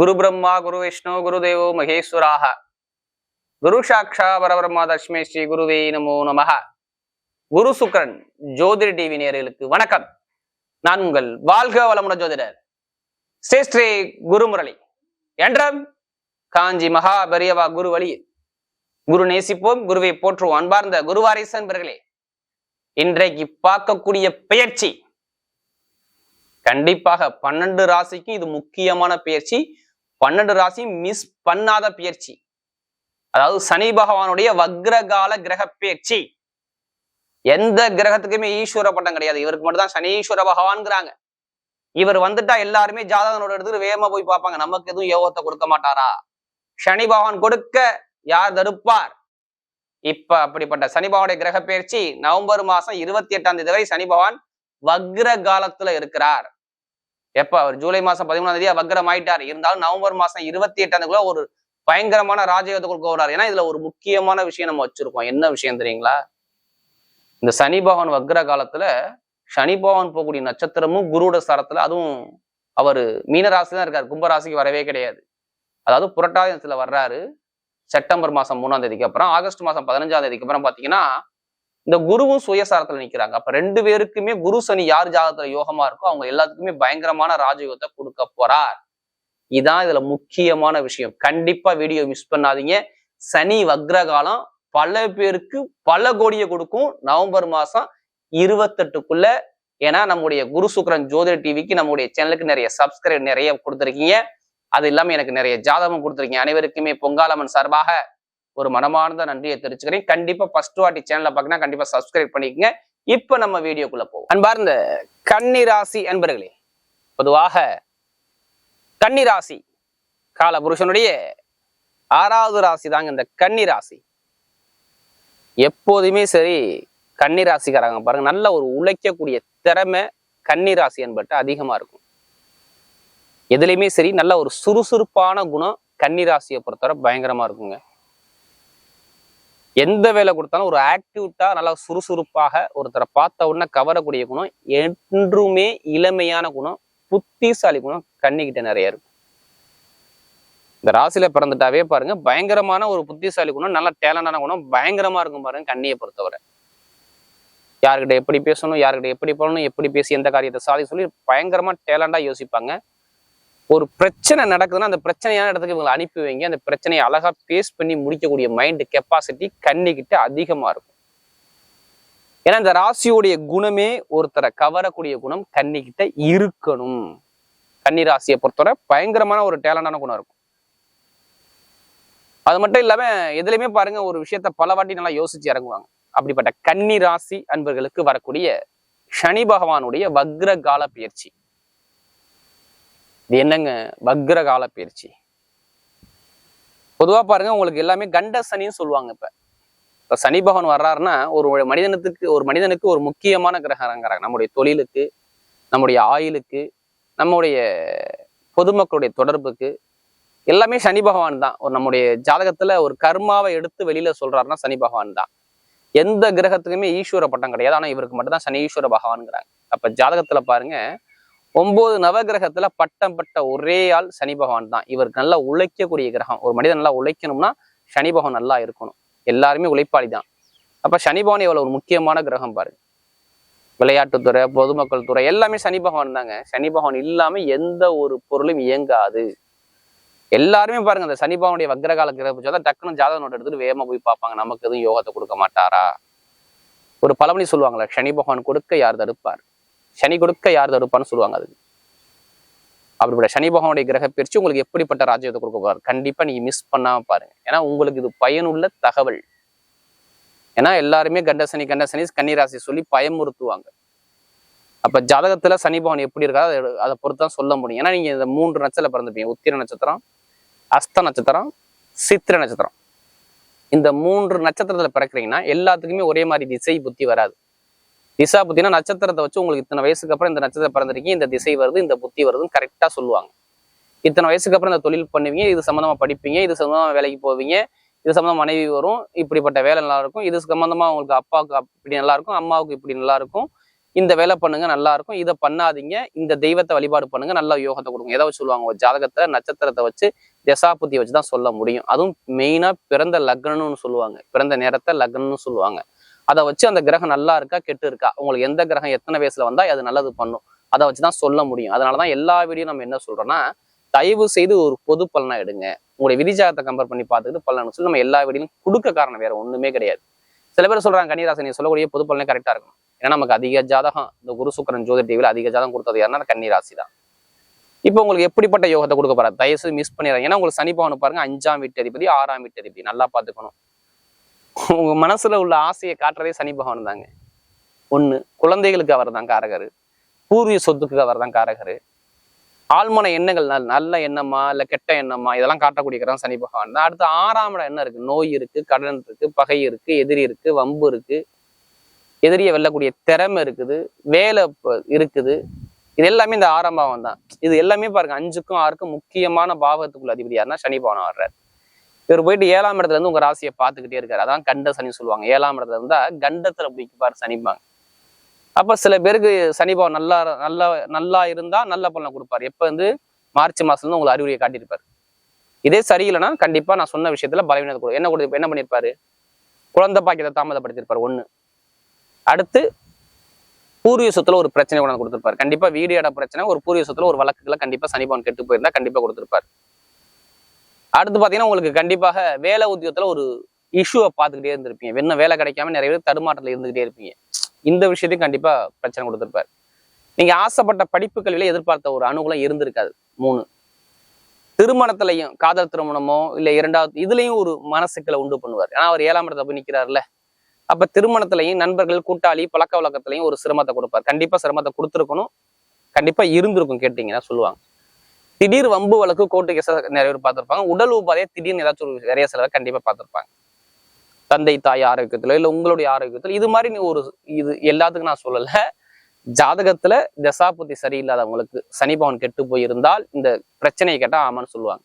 குரு பிரம்மா குரு விஷ்ணு குரு தேவோ மகேஸ்வராக. குரு சாட்சா பரபிரம்மா தஷ்மே ஸ்ரீ குருவே நமோ நமக குரு சுக்ரன் ஜோதிட டிவி நேர்களுக்கு வணக்கம். நான் உங்கள் வாழ்க வளமுடன் ஜோதிடர் ஸ்ரீ ஸ்ரீ குருமுரளி. என்றும் காஞ்சி மகா பெரியவா குரு வழியில் குரு நேசிப்போம் குருவை போற்றுவோம். அன்பார்ந்த குருவாரிசன் என்பர்களே இன்றைக்கு பார்க்கக்கூடிய பெயர்ச்சி. கண்டிப்பாக பன்னெண்டு ராசிக்கு இது முக்கியமான பயிற்சி பன்னெண்டு ராசி மிஸ் பண்ணாத பயிற்சி. அதாவது சனி பகவானுடைய வக்ரகால கிரக பயிற்சி எந்த கிரகத்துக்குமே ஈஸ்வர பட்டம் கிடையாது. இவருக்கு மட்டும் தான் சனீஸ்வர பகவான்ங்கிறாங்க. இவர் வந்துட்டா எல்லாருமே ஜாதகனோட எடுத்து வேகமா போய் பார்ப்பாங்க. நமக்கு எதுவும் யோகத்தை கொடுக்க மாட்டாரா? சனி பகவான் கொடுக்க யார் தடுப்பார்? இப்ப அப்படிப்பட்ட சனி பகவானுடைய கிரக பயிற்சி நவம்பர் மாசம் இருபத்தி எட்டாம் தேதி வரை சனி பகவான் வக்ர காலத்துல இருக்கிறார். எப்ப? அவர் ஜூலை மாசம் பதிமூணாம் தேதி வக்ரம் ஆயிட்டார். இருந்தாலும் நவம்பர் மாசம் இருபத்தி எட்டாம் ஒரு பயங்கரமான ராஜயோகத்துக்குள் கொடுக்க ஏன்னா இதுல ஒரு முக்கியமான விஷயம் நம்ம வச்சிருக்கோம். என்ன விஷயம் தெரியுங்களா? இந்த சனி பகவான் வக்ர காலத்துல சனி பகவான் போகக்கூடிய நட்சத்திரமும் குருவோட சரத்துல அதுவும் அவர் மீனராசி தான் இருக்காரு. கும்பராசிக்கு வரவே கிடையாது. அதாவது புரட்டாதி வர்றாரு. செப்டம்பர் மாசம் மூணாம் தேதிக்கு அப்புறம் ஆகஸ்ட் மாசம் பதினஞ்சாம் தேதிக்கு அப்புறம் பாத்தீங்கன்னா இந்த குருவும் சுயசாரத்துல நிக்கிறாங்க. அப்ப ரெண்டு பேருக்குமே குரு சனி யார் ஜாதகத்துல யோகமா இருக்கோ அவங்க எல்லாத்துக்குமே பயங்கரமான ராஜயோகத்தை கொடுக்க போறார். இதான் இதுல முக்கியமான விஷயம். கண்டிப்பா வீடியோ மிஸ் பண்ணாதீங்க. சனி வக்ரகாலம் பல பேருக்கு பல கோடியை கொடுக்கும். நவம்பர் மாசம் இருபத்தெட்டுக்குள்ள ஏன்னா நம்முடைய குரு சுக்கரன் ஜோதிட டிவிக்கு நம்முடைய சேனலுக்கு நிறைய சப்ஸ்கிரைப் நிறைய கொடுத்துருக்கீங்க. அது இல்லாம எனக்கு நிறைய ஜாதகம் கொடுத்துருக்கீங்க. அனைவருக்குமே பொங்காலம்மன் சார்பாக ஒரு மனமார்ந்த நன்றியை தெரிவிச்சுக்கிறேன். கண்டிப்பா ஃபர்ஸ்ட் வாட்டி சேனலை பார்க்கணும் கண்டிப்பா சப்ஸ்கிரைப் பண்ணிக்கங்க. இப்ப நம்ம வீடியோக்குள்ள போவோம். அன்பார்ந்த கன்னி ராசி அன்பர்களே பொதுவாக கன்னி ராசி கால புருஷனுடைய ஆறாவது ராசி தாங்க இந்த கன்னி ராசி எப்போதுமே சரி கன்னி ராசிக்காரங்க பாருங்க நல்ல ஒரு உழைக்கக்கூடிய திறமை கன்னிராசி என்பட்ட என்பட்டு அதிகமா இருக்கும். எதுலையுமே சரி நல்ல ஒரு சுறுசுறுப்பான குணம் கன்னிராசியை பொறுத்தவரை பயங்கரமா இருக்குங்க. எந்த வேலை கொடுத்தாலும் ஒரு ஆக்டிவிட்டா நல்லா சுறுசுறுப்பாக ஒருத்தரை பார்த்த உடனே கவரக்கூடிய குணம் என்றுமே இளமையான குணம் புத்திசாலி குணம் கண்ணிக்கிட்ட நிறைய இருக்கும் இந்த ராசியில பிறந்துட்டாவே பாருங்க பயங்கரமான ஒரு புத்திசாலி குணம் நல்ல டேலண்டான குணம் பயங்கரமா இருக்கும் பாருங்க கண்ணியை பொறுத்தவரை. யார்கிட்ட எப்படி பேசணும் யார்கிட்ட எப்படி பண்ணணும் எப்படி பேசி எந்த காரியத்தை சாதி சொல்லி பயங்கரமா டேலண்டா யோசிப்பாங்க. ஒரு பிரச்சனை நடக்குதுன்னா அந்த பிரச்சனையான இடத்துக்கு இவங்களை அனுப்பி வைங்க. அந்த பிரச்சனையை அழகாக ஃபேஸ் பண்ணி முடிக்கக்கூடிய மைண்ட் கெப்பாசிட்டி கண்ணிக்கிட்ட அதிகமாக இருக்கும். ஏன்னா இந்த ராசியோடைய குணமே ஒருத்தரை கவரக்கூடிய குணம் கண்ணிக்கிட்ட இருக்கணும். கன்னி ராசியை பொறுத்தவரை பயங்கரமான ஒரு டேலண்டான குணம் இருக்கும். அது மட்டும் இல்லாம எதுலையுமே பாருங்க ஒரு விஷயத்த பல வாட்டி நல்லா யோசிச்சு இறங்குவாங்க. அப்படிப்பட்ட கன்னி ராசி அன்பர்களுக்கு வரக்கூடிய சனி பகவானுடைய வக்ர கால பயிற்சி. இது என்னங்க? வக்ர கால பயிற்சி. பொதுவா பாருங்க உங்களுக்கு எல்லாமே கண்ட சனின்னு சொல்லுவாங்க இப்ப. இப்போ சனி பகவான் வர்றாருன்னா ஒரு மனிதனத்துக்கு ஒரு மனிதனுக்கு ஒரு முக்கியமான கிரகங்கிறாங்க. நம்முடைய தொழிலுக்கு நம்முடைய ஆயுளுக்கு நம்முடைய பொதுமக்களுடைய தொடர்புக்கு. எல்லாமே சனி பகவான் தான். ஒரு நம்முடைய ஜாதகத்துல ஒரு கர்மாவை எடுத்து வெளியில சொல்றாருன்னா சனி பகவான் தான். எந்த கிரகத்துக்குமே ஈஸ்வர பட்டம் கிடையாது. ஆனா இவருக்கு மட்டும்தான் சனி ஈஸ்வர பகவான்ங்கிறாங்க. அப்ப ஜாதகத்துல பாருங்க ஒன்பது நவகிரகத்துல பட்டம் பட்ட ஒரே ஆள் சனி பகவான் தான். இவருக்கு நல்லா உழைக்கக்கூடிய கிரகம். ஒரு மனிதன் நல்லா உழைக்கணும்னா சனி பகவான் நல்லா இருக்கணும். எல்லாருமே உழைப்பாளி தான். அப்ப சனி பகவான் இவ்வளவு ஒரு முக்கியமான கிரகம் பாருங்க. விளையாட்டுத்துறை பொதுமக்கள் துறை எல்லாமே சனி பகவான் தாங்க. சனி பகவான் இல்லாம எந்த ஒரு பொருளும் இயங்காது. எல்லாருமே பாருங்க அந்த சனி பகவானுடைய வக்ரகால கிரகம் தான் டக்குனு ஜாதக நோட்டு எடுத்துட்டு வேகமா போய் பார்ப்பாங்க. நமக்கு எதுவும் யோகத்தை கொடுக்க மாட்டாரா? ஒரு பழமொழி சொல்லுவாங்களே சனி பகவான் கொடுக்க யார் தடுப்பார்? சனி கொடுக்க யார் தடுப்பான்னு சொல்லுவாங்க அதுக்கு. அப்படிப்பட்ட சனி பகவானுடைய கிரக பயிற்சி உங்களுக்கு எப்படிப்பட்ட ராஜ்யத்தை கொடுக்க போறாரு? கண்டிப்பா நீங்க மிஸ் பண்ணாம பாருங்க. ஏன்னா உங்களுக்கு இது பயனுள்ள தகவல். ஏன்னா எல்லாருமே கண்ட சனி கன்னிராசி சொல்லி பயமுறுத்துவாங்க. அப்ப ஜாதகத்துல சனி பகவான் எப்படி இருக்கா அதை அதை பொறுத்து தான் சொல்ல முடியும். ஏன்னா நீங்க இந்த மூன்று நட்சத்திரம் பிறந்துப்பீங்க உத்திர நட்சத்திரம் அஸ்த நட்சத்திரம் சித்திர நட்சத்திரம். இந்த மூன்று நட்சத்திரத்துல பிறக்கிறீங்கன்னா எல்லாத்துக்குமே ஒரே மாதிரி திசை புத்தி வராது. திசா புத்தினா நட்சத்திரத்தை வச்சு உங்களுக்கு இத்தனை வயசுக்கு அப்புறம் இந்த நட்சத்திரம் பிறந்திருக்கீங்க இந்த திசை வருது இந்த புத்தி வருதுன்னு கரெக்டாக சொல்லுவாங்க. இத்தனை வயசுக்கு அப்புறம் இந்த தொழில் பண்ணுவீங்க இது சம்மந்தமாக படிப்பீங்க இது சம்மந்தமாக வேலைக்கு போவீங்க இது சம்மந்தமாக மனைவி வரும் இப்படிப்பட்ட வேலை நல்லா இருக்கும் இது சம்மந்தமாக உங்களுக்கு அப்பாவுக்கு இப்படி நல்லா இருக்கும் அம்மாவுக்கு இப்படி நல்லா இருக்கும் இந்த வேலை பண்ணுங்க நல்லா இருக்கும் இதை பண்ணாதீங்க இந்த தெய்வத்தை வழிபாடு பண்ணுங்க நல்ல யோகத்தை கொடுங்க. ஏதாவது சொல்லுவாங்க? ஒரு ஜாதகத்தை நட்சத்திரத்தை வச்சு தசாபுத்தியை வச்சு தான் சொல்ல முடியும். அதுவும் மெயினாக பிறந்த லக்னம்னு சொல்லுவாங்க. பிறந்த நேரத்தை லக்னம்னு சொல்லுவாங்க. அதை வச்சு அந்த கிரகம் நல்லா இருக்கா கெட்டு இருக்கா? உங்களுக்கு எந்த கிரகம் எத்தனை வயசுல வந்தா அது நல்லது பண்ணும். அதை வச்சுதான் சொல்ல முடியும். அதனாலதான் எல்லா வீடியும் நம்ம என்ன சொல்றோம்னா தயவு செய்து ஒரு பொது பலனா எடுங்க. உங்களுடைய விதிஜாகத்தை கம்பேர் பண்ணி பார்த்துக்கிட்டு பலன் சொல்லி நம்ம எல்லா வீடியும் கொடுக்க காரணம் வேற ஒண்ணுமே கிடையாது. சில பேர் சொல்றாங்க கன்னிராசி நீ சொல்லக்கூடிய பொது பலனே கரெக்டா இருக்கும் ஏன்னா நமக்கு அதிக ஜாதகம் இந்த குரு சுக்கரன் ஜோதி டிவியில் அதிக ஜாதகம் கொடுத்தது யாருன்னா கன்னிராசி தான். இப்போ உங்களுக்கு எப்படிப்பட்ட யோகத்தை கொடுக்க போறாரு? தயவுசெய்து மிஸ் பண்ணிடுறாங்க ஏன்னா உங்களுக்கு சனி பவன் பாருங்க அஞ்சாம் வீட்டு அதிபதி ஆறாம் வீட்டு அதிபதி. நல்லா பார்த்துக்கணும். உங்க மனசுல உள்ள ஆசையை காட்டுறதே சனி பகவான் தாங்க. ஒண்ணு குழந்தைகளுக்கு அவர் தான் காரகரு. பூர்வீக சொத்துக்கு அவர் தான் காரகரு. ஆழ்மன எண்ணங்கள் நல்ல எண்ணமா இல்ல கெட்ட எண்ணமா இதெல்லாம் காட்டக்கூடிய கிரகம் சனி பகவான் தான். அடுத்து ஆறாம் இடம் என்ன இருக்கு? நோய் இருக்கு கடன் இருக்கு பகை இருக்கு எதிரி இருக்கு வம்பு இருக்கு. எதிரியை வெல்லக்கூடிய திறமை இருக்குது வேலை இருக்குது. இது எல்லாமே இந்த ஆறாம் பாவம் தான். இது எல்லாமே பாருங்க அஞ்சுக்கும் ஆறுக்கும் முக்கியமான பாவத்துக்குள்ள அதிபதி யாருன்னா சனி பகவான் வர்றாரு இவர் போயிட்டு ஏழாம் இடத்துல இருந்து உங்க ராசியை பார்த்துக்கிட்டே இருக்காரு. அதான் கண்ட சனி சொல்லுவாங்க. ஏழாம் இடத்துல இருந்தா கண்டத்துல பிடிப்பாரு சனிப்பாங்க அப்ப சில பேருக்கு சனிபாவம் நல்லா நல்லா நல்லா இருந்தா நல்ல பலனை கொடுப்பாரு. எப்ப வந்து மார்ச் மாசத்துல இருந்து உங்களுக்கு அறிவுரையை காட்டியிருப்பாரு. இதே சரியில்லைன்னா கண்டிப்பா நான் சொன்ன விஷயத்துல பலவீனத்தை கொடு. என்ன கொடு என்ன பண்ணியிருப்பாரு? குழந்தை பாக்கியத்தை தாமதப்படுத்தியிருப்பாரு ஒண்ணு. அடுத்து பூர்வீக சொத்துல ஒரு பிரச்சனை கொண்டு வந்து கொடுத்திருப்பாரு. கண்டிப்பா வீடு இட பிரச்சனை ஒரு பூர்வீக சொத்துல ஒரு வழக்குகளை கண்டிப்பா சனிபவன் கெட்டு போயிருந்தா கண்டிப்பா கொடுத்திருப்பாரு. அடுத்து பாத்தீங்கன்னா உங்களுக்கு கண்டிப்பாக வேலை உத்தியோகத்தில் ஒரு இஷ்யூவை பார்த்துக்கிட்டே இருந்திருப்பீங்க. என்ன வேலை கிடைக்காம நிறைய பேர் தடுமாற்றத்தில் இருந்துகிட்டே இருப்பீங்க. இந்த விஷயத்தையும் கண்டிப்பா பிரச்சனை கொடுத்திருப்பாரு. நீங்க ஆசைப்பட்ட படிப்பு எதிர்பார்த்த ஒரு அனுகூலம் இருந்திருக்காது. மூணு திருமணத்திலையும் காதல் திருமணமோ இல்ல இரண்டாவது இதுலயும் ஒரு மனசுக்களை உண்டு பண்ணுவார். ஏன்னா அவர் ஏழாம் இடத்துல போய் நிக்கிறாருல்ல. அப்ப திருமணத்திலையும் நண்பர்கள் கூட்டாளி பழக்க வழக்கத்திலையும் ஒரு சிரமத்தை கொடுப்பார். கண்டிப்பா சிரமத்தை கொடுத்துருக்கணும். கண்டிப்பா இருந்திருக்கும் கேட்டீங்கன்னா சொல்லுவாங்க. திடீர் வம்பு வழக்கு கோர்ட்டு கேச நிறைய பேர் பார்த்திருப்பாங்க. உடல் உபாதையை திடீர்னு ஏதாச்சும் ஒரு நிறைய சிலர் கண்டிப்பாக பார்த்துருப்பாங்க. தந்தை தாய் ஆரோக்கியத்துல இல்ல உங்களுடைய ஆரோக்கியத்துல. இது மாதிரி நீ ஒரு இது எல்லாத்துக்கும் நான் சொல்லல. ஜாதகத்துல தசாபுத்தி சரியில்லாதவங்களுக்கு சனி பவன் கெட்டு போயிருந்தால் இந்த பிரச்சனையை கேட்டா ஆமான்னு சொல்லுவாங்க.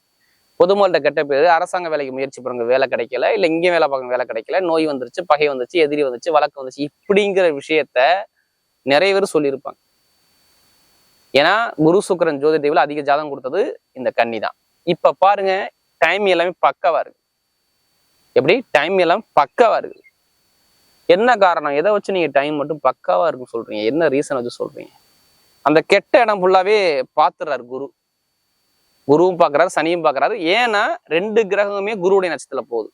பொதுமக்கள்கிட்ட கெட்ட பேர் அரசாங்க வேலைக்கு முயற்சி பண்ணுங்க வேலை கிடைக்கல இல்ல இங்கேயும் வேலை பார்க்க வேலை கிடைக்கல நோய் வந்துருச்சு பகை வந்துச்சு எதிரி வந்துச்சு வழக்கு வந்துச்சு இப்படிங்கிற விஷயத்த நிறைய பேர் சொல்லியிருப்பாங்க. ஏன்னா குரு சுக்கரன் ஜோதி தேவில அதிக ஜாதகம் கொடுத்தது இந்த கன்னி தான். இப்ப பாருங்க டைம் எல்லாமே பக்கவா இருக்கு. எப்படி? டைம் எல்லாம் பக்கவா இருக்கு. என்ன காரணம்? எதை வச்சு நீங்க டைம் மட்டும் பக்காவா இருக்குன்னு சொல்றீங்க? என்ன ரீசன் வச்சு சொல்றீங்க? அந்த கெட்ட இடம் ஃபுல்லாவே பாத்துறாரு குரு. குருவும் பாக்குறாரு சனியும் பாக்குறாரு. ஏன்னா ரெண்டு கிரகமுமே குருவுடைய நட்சத்திரத்துல போகுது.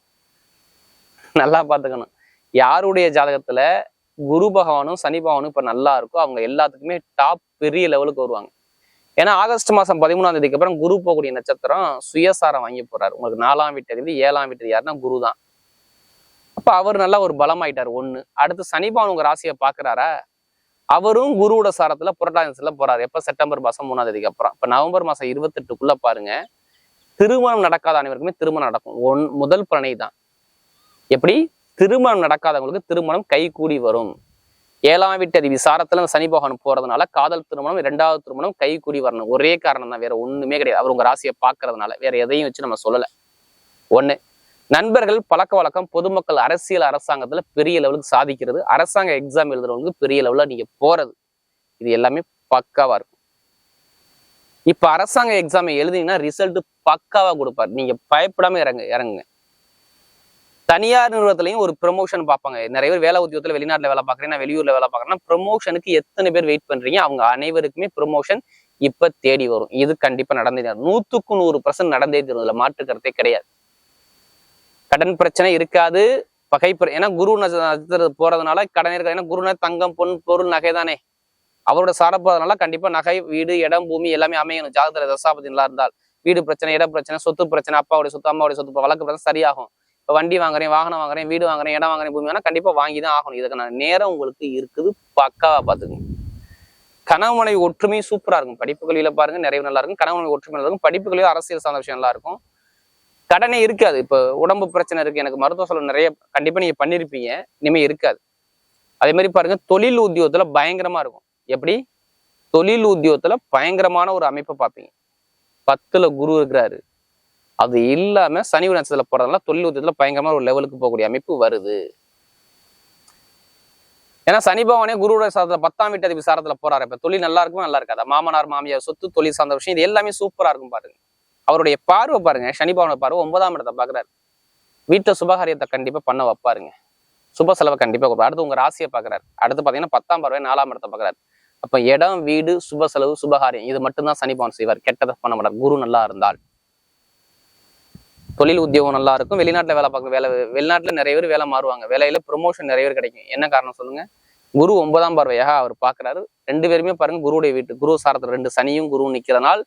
நல்லா பாத்துக்கணும். யாருடைய ஜாதகத்துல குரு பகவானும் சனி பகவானும் இப்ப நல்லா இருக்கோ அவங்க எல்லாத்துக்குமே டாப் பெரிய லெவலுக்கு வருவாங்க. ஏன்னா ஆகஸ்ட் மாசம் பதிமூணாம் தேதிக்கு அப்புறம் குரு போகக்கூடிய நட்சத்திரம் சுயசாரம் வாங்கி போறாரு. உங்களுக்கு நாலாம் வீட்டு அதிபதி ஏழாம் வீட்டு யாருன்னா குரு தான். அப்போ அவர் நல்லா ஒரு பலமாயிட்டார் ஒன்று அடுத்து சனிபான் உங்கள் ராசியை பார்க்குறாரா? அவரும் குருவோட சாரத்துல புரட்டாசத்தில் மாசத்துல போறாரு. எப்ப? செப்டம்பர் மாதம் மூணாம் தேதிக்கு அப்புறம். இப்போ நவம்பர் மாசம் இருபத்தெட்டுக்குள்ள பாருங்க திருமணம் நடக்காத அனைவருக்குமே திருமணம் நடக்கும். ஒன் முதல் பிரணை தான். எப்படி? திருமணம் நடக்காதவங்களுக்கு திருமணம் கைகூடி வரும். ஏழாம் வீட்டு விசாரத்துல சாரத்துல சனி பகவான் போறதுனால காதல் திருமணம் இரண்டாவது திருமணம் கைகூடி வரணும். ஒரே காரணம் தான் வேற ஒண்ணுமே கிடையாது. அவர் உங்க ராசியை பாக்குறதுனால வேற எதையும் வச்சு நம்ம சொல்லல. ஒண்ணு நண்பர்கள் பழக்க வழக்கம் பொதுமக்கள் அரசியல் அரசாங்கத்துல பெரிய லெவலுக்கு சாதிக்கிறது. அரசாங்க எக்ஸாம் எழுதுறவங்களுக்கு பெரிய லெவலில் நீங்க போறது. இது எல்லாமே பக்காவா இருக்கும். இப்ப அரசாங்க எக்ஸாம் எழுதினீங்கன்னா ரிசல்ட் பக்காவா கொடுப்பாரு. நீங்க பயப்படாம இறங்க இறங்குங்க. தனியார் நிறுவனத்திலையும் ஒரு ப்ரொமோஷன் பார்ப்பாங்க. நிறைய பேர் வேலை உத்தியோகத்தில் வெளிநாட்டுல வேலை பார்க்குறேன் நான் வெளியூர்ல வேலை பார்க்குறேன்னா ப்ரொமோஷனுக்கு எத்தனை பேர் வெயிட் பண்றீங்க? அவங்க அனைவருக்குமே ப்ரொமோஷன் இப்ப தேடி வரும். இது கண்டிப்பா நடந்தே தரும். நூத்துக்கு நூறு பர்சன்ட் நடந்தே தரும். இதுல மாற்று கருத்தே கிடையாது. கடன் பிரச்சனை இருக்காது. பகை ஏன்னா குரு நட்சத்திர போறதுனால கடன் இருக்காது. ஏன்னா குருனா தங்கம் பொன் பொருள் நகை தானே. அவரோட சாரப்போறதுனால கண்டிப்பா நகை வீடு இடம் பூமி எல்லாமே அமையணும். ஜாதகத்துல தசாபதி நல்லா இருந்தால். வீடு பிரச்சனை இட பிரச்சனை சொத்து பிரச்சனை அப்பாவுடைய சொத்து அம்மாவுடைய சொத்து வழக்கு பிரச்சனை சரியாகும். இப்போ வண்டி வாங்குறேன் வாகனம் வாங்குறேன் வீடு வாங்குறேன் இடம் வாங்குறேன் பூமி வேணா கண்டிப்பா வாங்கி தான் ஆகணும். இதுக்கு நான் நேரம் உங்களுக்கு இருக்குது பக்காவா பாத்துக்கோங்க கணவன் மனைவி ஒற்றுமை சூப்பரா இருக்கும். படிப்பு பாருங்க நிறைய நல்லா இருக்கும். கணவன் மனைவி ஒற்றுமை நல்லா இருக்கும். படிப்பு அரசியல் சார்ந்த விஷயம் நல்லா இருக்கும். கடனே இருக்காது. இப்ப உடம்பு பிரச்சனை இருக்கு. எனக்கு மருத்துவ செலவு நிறைய கண்டிப்பா நீங்க பண்ணிருப்பீங்க. இனிமே இருக்காது. அதே மாதிரி பாருங்க தொழில் உத்தியோகத்துல பயங்கரமா இருக்கும். எப்படி? தொழில் உத்தியோகத்துல பயங்கரமான ஒரு அமைப்பை பார்ப்பீங்க. பத்துல குரு இருக்கிறாரு. அது இல்லாம சனி நட்சத்திரத்துல போறதுனால தொழில் உத்தியோகத்துல பயங்கரமா ஒரு லெவலுக்கு போகக்கூடிய அமைப்பு வருது. ஏன்னா சனி பகவானே குருவோட சாரத்துல பத்தாம் வீட்டு விசாரத்துல போறாரு. இப்ப தொழில் நல்லா இருக்குமா? நல்லா இருக்காது? மாமனார் மாமியார் சொத்து தொழில் சார்ந்த விஷயம் இது எல்லாமே சூப்பரா இருக்கும் பாருங்க. அவருடைய பார்வை பாருங்க சனி பகவான பார்வை ஒன்பதாம் இடத்தை பாக்குறாரு வீட்டு சுபகாரியத்தை கண்டிப்பா பண்ண வைப்பாருங்க. சுப செலவை கண்டிப்பா கொடுப்பாரு. அடுத்து உங்க ராசியை பாக்குறாரு அடுத்து பாத்தீங்கன்னா பத்தாம் பார்வை நாலாம் இடத்தை பாக்குறாரு அப்ப இடம் வீடு சுப செலவு சுபகாரியம் இது மட்டும்தான் சனி பகவான் செய்வார். கெட்டதை பண்ண மாட்டார். குரு நல்லா இருந்தால். தொழில் உத்தியோகம் நல்லா இருக்கும். வெளிநாட்டுல வேலை பார்க்க வேலை வெளிநாட்டுல நிறைய பேர் வேலை மாறுவாங்க. வேலையில ப்ரொமோஷன் நிறைய பேர் கிடைக்கும். என்ன காரணம் சொல்லுங்க? குரு ஒன்பதாம் பார்வையாக அவர் பார்க்குறாரு. ரெண்டு பேருமே பாருங்க குருவுடைய வீட்டு குரு சாரத்தில் ரெண்டு சனியும் குருவும் நிற்கிறனால்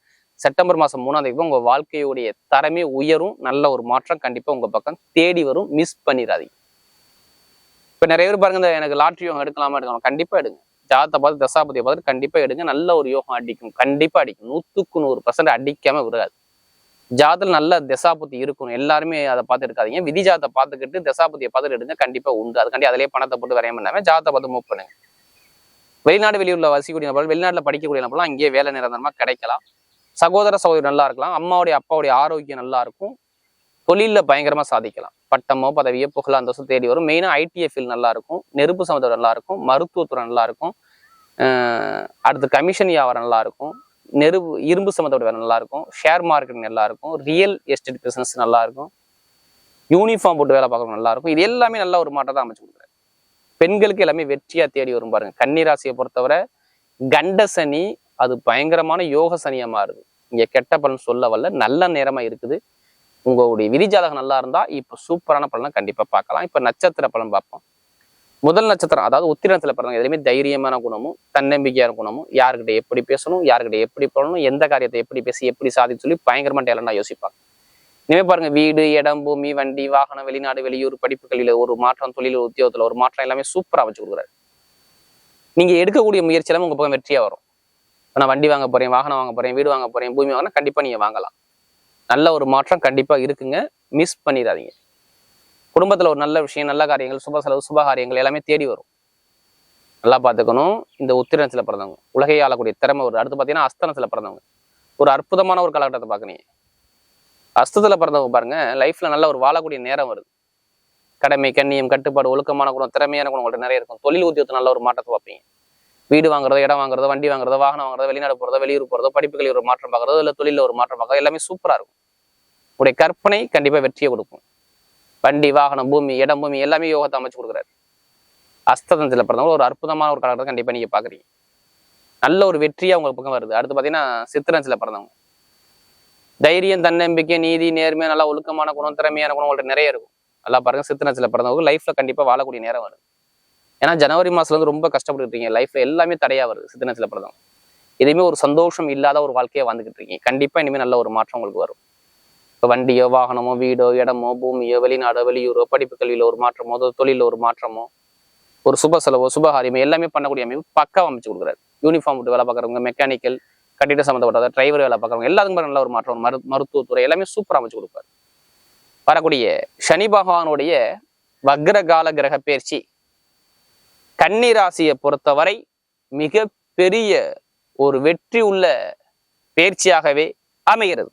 செப்டம்பர் மாசம் மூணாம் தேதி உங்கள் வாழ்க்கையுடைய தரமே உயரும். நல்ல ஒரு மாற்றம் கண்டிப்பா உங்க பக்கம் தேடி வரும். மிஸ் பண்ணிடாதீங்க. இப்ப நிறைய பேர் பாருங்க இந்த எனக்கு லாட்ரி யோகம் எடுக்கலாமா எடுக்கலாம்? கண்டிப்பா எடுங்க. ஜாதத்தை பார்த்து தசாபதியை பார்த்து கண்டிப்பா எடுங்க. நல்ல ஒரு யோகம் அடிக்கும். கண்டிப்பா அடிக்கும். நூத்துக்கு நூறு பர்சன்ட் அடிக்காம விடாது ஜாதத்தில் நல்ல தசாபதி இருக்கணும். எல்லாருமே அதை பார்த்து எடுக்காதீங்க விதி ஜாதத்தை பார்த்துக்கிட்டு தசாபதியை பார்த்துட்டு எடுங்க கண்டிப்பாக உண்டு. அதுக்காண்டி அதிலே பணத்தை போட்டு வரையம் பண்ணாமல் ஜாதத்தை பார்த்து மூவ் பண்ணுங்க. வெளிநாடு வெளியூரில் வசிக்கக்கூடிய நபர்கள் வெளிநாட்டில் படிக்கக்கூடிய நபர்கள் அங்கேயே வேலை நிரந்தரமாக கிடைக்கலாம். சகோதர சகோதரி நல்லா இருக்கலாம். அம்மாவுடைய அப்பாவுடைய ஆரோக்கியம் நல்லா இருக்கும். தொழிலில் பயங்கரமாக சாதிக்கலாம். பட்டமோ பதவியோ புகழ் அந்தஸ்து தேடி வரும். மெயினாக ஐடிஎஃப் ஃபீல்ட் நல்லா இருக்கும். நெருப்பு சமத்துறை நல்லா இருக்கும். மருத்துவத்துறை நல்லா இருக்கும். அடுத்து கமிஷன் வியாபாரம் நல்லா இருக்கும். நெருப்பு இரும்பு சம்மந்தப்பட்ட வேலை நல்லாயிருக்கும் ஷேர் மார்க்கெட் நல்லாயிருக்கும் ரியல் எஸ்டேட் பிஸ்னஸ் நல்லாயிருக்கும் யூனிஃபார்ம் போட்டு வேலை பார்க்கறது நல்லா இருக்கும் இது எல்லாமே நல்ல ஒரு மாற்றத்தை அமைச்சு கொடுக்குறாரு பெண்களுக்கு எல்லாமே வெற்றியாக தேடி வரும் பாருங்க. கன்னிராசியை பொறுத்தவரை கண்ட சனி அது பயங்கரமான யோக சனியாக மாறுது. இங்கே கெட்ட பலன் சொல்ல வரல. நல்ல நேரமாக இருக்குது. உங்களுடைய விதிஜாதகம் நல்லா இருந்தால் இப்போ சூப்பரான பலனை கண்டிப்பாக பார்க்கலாம். இப்போ நட்சத்திர பலன் பார்ப்போம். முதல் நட்சத்திரம் அதாவது உத்திரத்தில் பிறந்தவங்க எதுவுமே தைரியமான குணமும் தன்னம்பிக்கையான குணமும் யாருக்கிட்ட எப்படி பேசணும் யாருக்கிட்ட எப்படி போடணும் எந்த காரியத்தை எப்படி பேசி எப்படி சாதிச்சு சொல்லி பயங்கரமா டேலண்டா யோசிப்பாங்க. இனிமே பாருங்க வீடு இடம் பூமி வண்டி வாகனம் வெளிநாடு வெளியூர் படிப்புகளில் ஒரு மாற்றம் தொழில் உத்தியோகத்துல ஒரு மாற்றம் எல்லாமே சூப்பரா வச்சு கொடுக்குறாரு. நீங்க எடுக்கக்கூடிய முயற்சி எல்லாமே உங்க பக்கம் வெற்றியா வரும். நான் வண்டி வாங்க போறேன் வாகனம் வாங்க போறேன் வீடு வாங்க போறேன் பூமி வாங்கினா கண்டிப்பா நீங்க வாங்கலாம். நல்ல ஒரு மாற்றம் கண்டிப்பா இருக்குங்க. மிஸ் பண்ணிடாதீங்க. குடும்பத்துல ஒரு நல்ல விஷயம் நல்ல காரியங்கள் சுப செலவு சுப காரியங்கள் எல்லாமே தேடி வரும். நல்லா பார்த்துக்கணும். இந்த உத்திரத்துல பிறந்தவங்க. உலகை ஆளக்கூடிய திறமை ஒரு அடுத்து பார்த்தீங்கன்னா அஸ்தனத்துல பிறந்தவங்க. ஒரு அற்புதமான ஒரு காலகட்டத்தை பார்க்குறீங்க. அஸ்தத்தில் பிறந்தவங்க பாருங்க லைஃப்பில் நல்ல ஒரு வாழக்கூடிய நேரம் வருது. கடமை கண்ணியம் கட்டுப்பாடு ஒழுக்கமான குணம் திறமையான குணம் உங்கள்கிட்ட நிறைய இருக்கும். தொழில் உத்தியோகத்தில் நல்ல ஒரு மாற்றத்தை பார்ப்பீங்க. வீடு வாங்குறதோ இடம் வாங்குறதோ வண்டி வாங்குறதோ வாகனம் வாங்குறதோ வெளிநாடு போகிறதோ வெளியூர் போறதோ படிப்புகளில் ஒரு மாற்றம் பார்க்குறதோ இல்லை தொழிலில் ஒரு மாற்றம் பார்க்குறதோ எல்லாமே சூப்பராக இருக்கும். உங்களுடைய கற்பனை கண்டிப்பா வெற்றியை கொடுக்கும். வண்டி வாகனம் பூமி இடம் பூமி எல்லாமே யோகத்தை அமைச்சு கொடுக்குறாரு. அஸ்தந்தத்தில் பிறந்தவங்க ஒரு அற்புதமான ஒரு காலகட்டத்தை கண்டிப்பா நீங்க பாக்குறீங்க நல்ல ஒரு வெற்றியா உங்களுக்கு பக்கம் வருது. அடுத்து பாத்தீங்கன்னா சித்திரத்துல பிறந்தவங்க. தைரியம் தன்னம்பிக்கை நீதி நேர்மையா நல்லா ஒழுக்கமான குணம் திறமையான குணம் உங்கள்கிட்ட நிறைய இருக்கும். நல்லா பாருங்க சித்திரத்துல பிறந்தவங்க லைஃப்பில் கண்டிப்பா வாழக்கூடிய நேரம் வருது. ஏன்னா ஜனவரி மாசத்துல இருந்து ரொம்ப கஷ்டப்பட்டுருக்கீங்க லைஃப்பில் எல்லாமே தடையா வருது சித்திரத்துல பிறந்தவங்க. எதுவுமே ஒரு சந்தோஷம் இல்லாத ஒரு வாழ்க்கையை வாழ்ந்துகிட்டு இருக்கீங்க. கண்டிப்பா இனிமேல் நல்ல ஒரு மாற்றம் உங்களுக்கு வரும். வண்டியோ வாகனமோ வீடோ இடமோ பூமியோ வெளிநாடோ வெளியூரோ படிப்பு கல்வியில் ஒரு மாற்றமோ தொழிலில் ஒரு மாற்றமோ ஒரு சுப செலவோ சுபகாரியமோ எல்லாமே பண்ணக்கூடிய அமைப்பு பக்கம் அமைச்சு கொடுக்குறாரு. யூனிஃபார்ம் விட்டு வேலை பார்க்குறவங்க மெக்கானிக்கல் கட்டிட சம்மந்தப்பட்ட டிரைவர் வேலை பார்க்குறவங்க எல்லாத்துக்கும் நல்ல ஒரு மாற்றம் மரு மருத்துவத்துறை எல்லாமே சூப்பராக அமைச்சு கொடுப்பாரு. வரக்கூடிய சனி பகவானுடைய வக்ரகால கிரக பயிற்சி கன்னிராசியை பொறுத்தவரை மிக பெரிய ஒரு வெற்றி உள்ள பயிற்சியாகவே அமைகிறது.